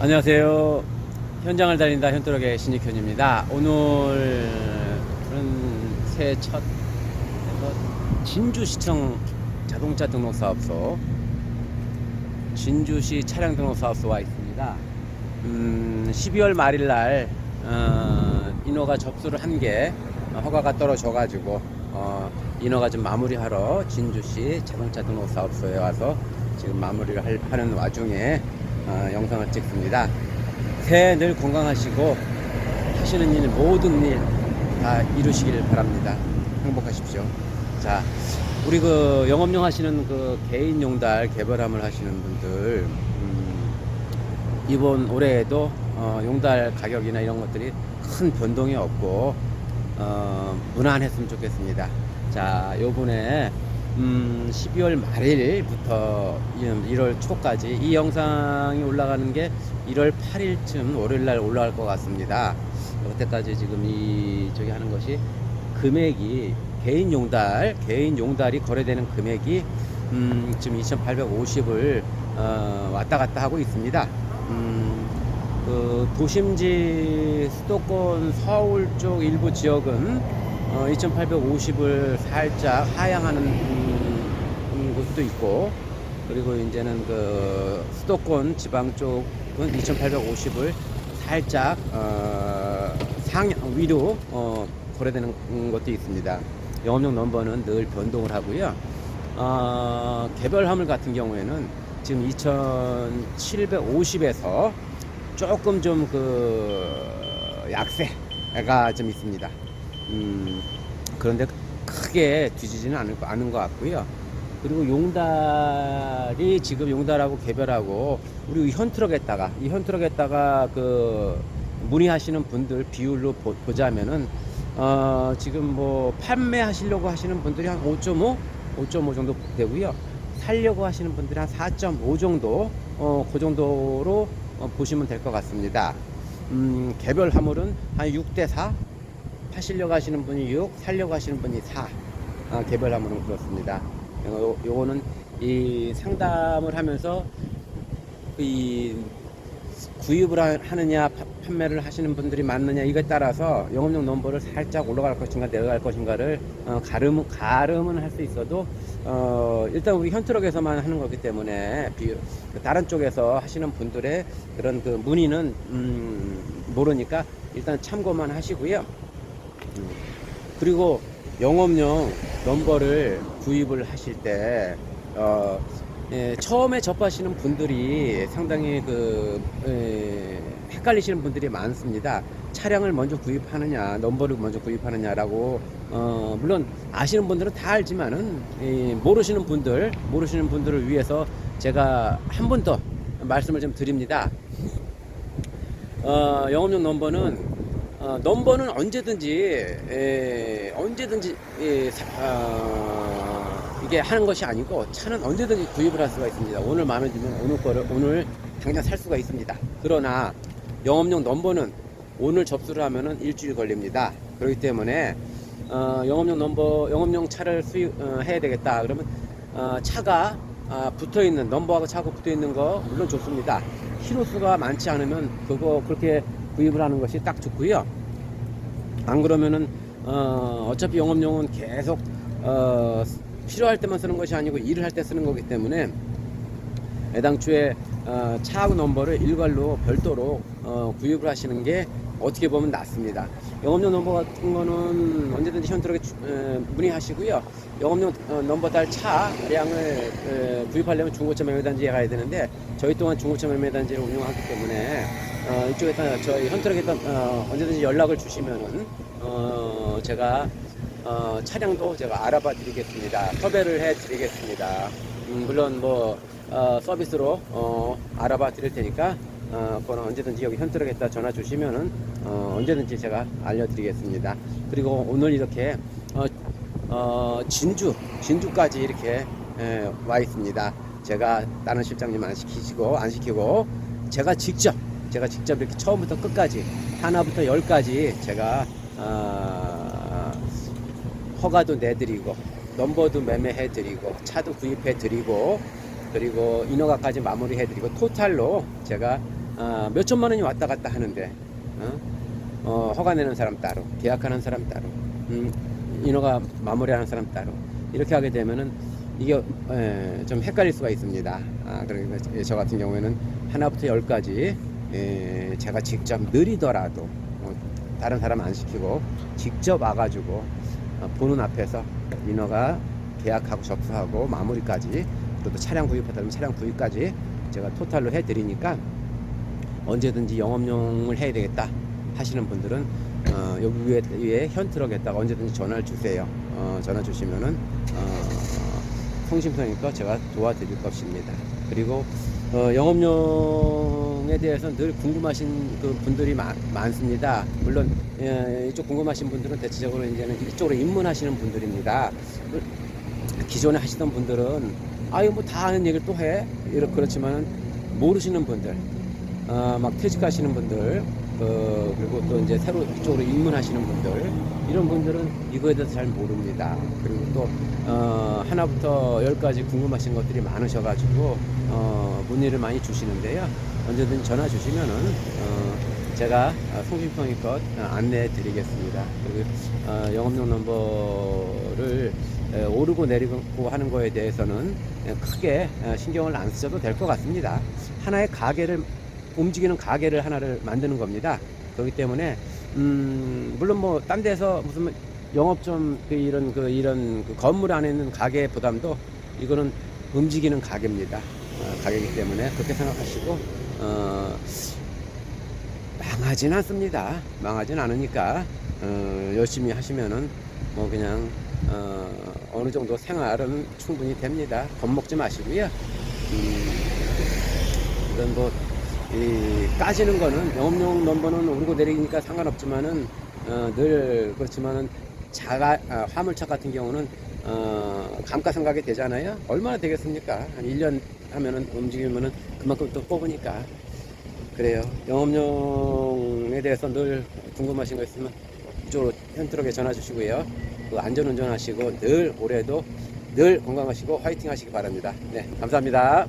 안녕하세요. 현장을 달린다 현토력의 신익현입니다. 오늘은 새해 첫 진주시청 자동차 등록 사업소 진주시 차량 등록 사업소 와 있습니다. 음, 12월 말일 날 어, 인허가 접수를 한 게 허가가 떨어져 가지고 어, 인허가 좀 마무리하러 진주시 자동차 등록 사업소에 와서 지금 마무리를 할- 하는 와중에 어, 영상을 찍습니다. 새해 늘 건강하시고 하시는 일 모든 일 다 이루시길 바랍니다. 행복하십시오. 자, 우리 그 영업용 하시는 그 개인 용달 개별함을 하시는 분들 음, 이번 올해에도 어, 용달 가격이나 이런 것들이 큰 변동이 없고 어, 무난했으면 좋겠습니다. 자, 요번에 음, 12월 말일부터 1월 초까지 이 영상이 올라가는 게 1월 8일쯤 월요일 날 올라갈 것 같습니다. 그때까지 지금 이 저기 하는 것이 금액이 개인 용달 개인 용달이 거래되는 금액이 음, 지금 2,850을 어, 왔다 갔다 하고 있습니다. 음, 그 도심지 수도권 서울 쪽 일부 지역은 어, 2,850을 살짝 하향하는 곳도 있고 그리고 이제는 그 수도권 지방 쪽은 2,850을 살짝 어, 상 위로 어, 거래되는 것도 있습니다. 영업용 넘버는 늘 변동을 하고요. 어, 개별 화물 같은 경우에는 지금 2,750에서 조금 좀 그 약세가 좀 있습니다. 음, 그런데 크게 뒤지지는 않을, 거- 않은 것 같고요. 그리고 용달이 지금 용달하고 개별하고 우리 현트럭에다가 이 현트럭에다가 그 문의하시는 분들 비율로 보, 보자면은 어 지금 뭐 판매하시려고 하시는 분들이 한 5.5, 5.5 정도 되고요. 살려고 하시는 분들이 한 4.5 정도 어 그 정도로 어, 보시면 될 것 같습니다. 음 개별 화물은 한 6대 4 파시려고 하시는 분이 6, 살려고 하시는 분이 4. 아, 개별 화물은 그렇습니다. 요, 요거는 이 상담을 하면서 이 구입을 하- 하느냐 파- 판매를 하시는 분들이 많느냐 이거에 따라서 영업용 넘버를 살짝 올라갈 것인가 내려갈 것인가를 어, 가름 가름은 할 수 있어도 어, 일단 우리 현트럭에서만 하는 거기 때문에 비, 그 다른 쪽에서 하시는 분들의 그런 그 문의는 음, 모르니까 일단 참고만 하시고요. 음, 그리고 영업용 넘버를 구입을 하실 때 어, 예, 처음에 접하시는 분들이 상당히 그 예, 헷갈리시는 분들이 많습니다. 차량을 먼저 구입하느냐, 넘버를 먼저 구입하느냐라고 어, 물론 아시는 분들은 다 알지만은 이, 모르시는 분들, 모르시는 분들을 위해서 제가 한 번 더 말씀을 좀 드립니다. 어, 영업용 넘버는 어, 넘버는 언제든지 에, 언제든지 예, 사- 어, 이게 하는 것이 아니고 차는 언제든지 구입을 할 수가 있습니다. 오늘 마음에 들면 오늘 거를 오늘 당장 살 수가 있습니다. 그러나 영업용 넘버는 오늘 접수를 하면은 일주일 걸립니다. 그렇기 때문에 어, 영업용 넘버 영업용 차를 수입 어, 해야 되겠다. 그러면 어, 차가 아, 붙어 있는 넘버하고 차고 붙어 있는 거 물론 좋습니다. 키로수가 많지 않으면 그거 그렇게 구입을 하는 것이 딱 좋고요. 안 그러면은 어, 어차피 영업용은 계속 어, 필요할 때만 쓰는 것이 아니고 일을 할 때 쓰는 거기 때문에 애당초에 어, 차하고 넘버를 일괄로 별도로 어, 구입을 하시는 게 어떻게 보면 낫습니다. 영업용 넘버 같은 거는 언제든지 현트럭에 주- 에, 문의하시고요. 영업용 어, 넘버 달 차량을 에, 구입하려면 중고차 매매단지에 가야 되는데 저희 또한 중고차 매매단지를 운영하기 때문에 어, 이쪽에다 저희 현트럭에다 어, 언제든지 연락을 주시면은 어, 제가 어, 차량도 제가 알아봐 드리겠습니다. 섭외를 해 드리겠습니다. 음, 물론 뭐 어, 서비스로 어, 알아봐 드릴 테니까 어, 그거는 언제든지 여기 현트럭에다 전화 주시면은 어, 언제든지 제가 알려드리겠습니다. 그리고 오늘 이렇게 어, 어, 진주 진주까지 이렇게 에, 와 있습니다. 제가 다른 실장님 안 시키시고 안 시키고 제가 직접 제가 직접 이렇게 처음부터 끝까지 하나부터 열까지 제가 어, 허가도 내드리고 넘버도 매매해드리고 차도 구입해드리고 그리고 인허가까지 마무리해드리고 토탈로 제가 아, 몇 천만 원이 왔다 갔다 하는데 어? 어, 허가 내는 사람 따로 계약하는 사람 따로 음, 인허가 마무리하는 사람 따로 이렇게 하게 되면은 이게 에, 좀 헷갈릴 수가 있습니다. 아, 그러니까 저 같은 경우에는 하나부터 열까지 에, 제가 직접 느리더라도 어, 다른 사람 안 시키고 직접 와가지고 어, 보는 앞에서 인허가 계약하고 접수하고 마무리까지 그리고 또 차량 구입하다면 차량 구입까지 제가 토탈로 해드리니까 언제든지 영업용을 해야 되겠다 하시는 분들은 어, 여기 위에, 위에 현트럭에다가 언제든지 전화를 주세요. 어, 전화 주시면은 어, 성심성의껏 제가 도와드릴 것입니다. 그리고 어, 영업용에 대해서 늘 궁금하신 그 분들이 많, 많습니다. 물론 예, 이쪽 궁금하신 분들은 대체적으로 이제는 이쪽으로 입문하시는 분들입니다. 기존에 하시던 분들은 아유 뭐다 아는 얘기를 또 해. 이렇게 그렇지만은 모르시는 분들, 어, 막 퇴직하시는 분들, 어, 그리고 또 이제 새로 이쪽으로 입문하시는 분들, 이런 분들은 이거에 대해서 잘 모릅니다. 그리고 또, 어, 하나부터 열까지 궁금하신 것들이 많으셔가지고, 어, 문의를 많이 주시는데요. 언제든 전화 주시면은, 어, 제가 송신평이껏 안내해 드리겠습니다. 그리고, 어, 영업용 넘버를 에, 오르고 내리고 하는 거에 대해서는 크게 어, 신경을 안 쓰셔도 될 것 같습니다. 하나의 가게를 움직이는 가게를 하나를 만드는 겁니다. 그렇기 때문에 음, 물론 뭐 딴 데서 무슨 영업점 그 이런 그 이런 그 건물 안에 있는 가게 부담도 이거는 움직이는 가게입니다. 어, 가게이기 때문에 그렇게 생각하시고 어, 망하진 않습니다. 망하진 않으니까 어, 열심히 하시면은 뭐 그냥 어, 어느 정도 생활은 충분히 됩니다. 겁먹지 마시고요. 음, 이건 뭐, 이, 까지는 거는 영업용 넘버는 오르고 내리니까 상관없지만은, 어, 늘 그렇지만은 자가, 아, 화물차 같은 경우는, 어, 감가상각이 되잖아요. 얼마나 되겠습니까? 한 1년 하면은 움직이면은 그만큼 또 뽑으니까. 그래요. 영업용에 대해서 늘 궁금하신 거 있으면 이쪽으로 현트럭에 전화 주시고요. 그 안전운전 하시고 늘 올해도 늘 건강하시고 화이팅 하시기 바랍니다. 네, 감사합니다.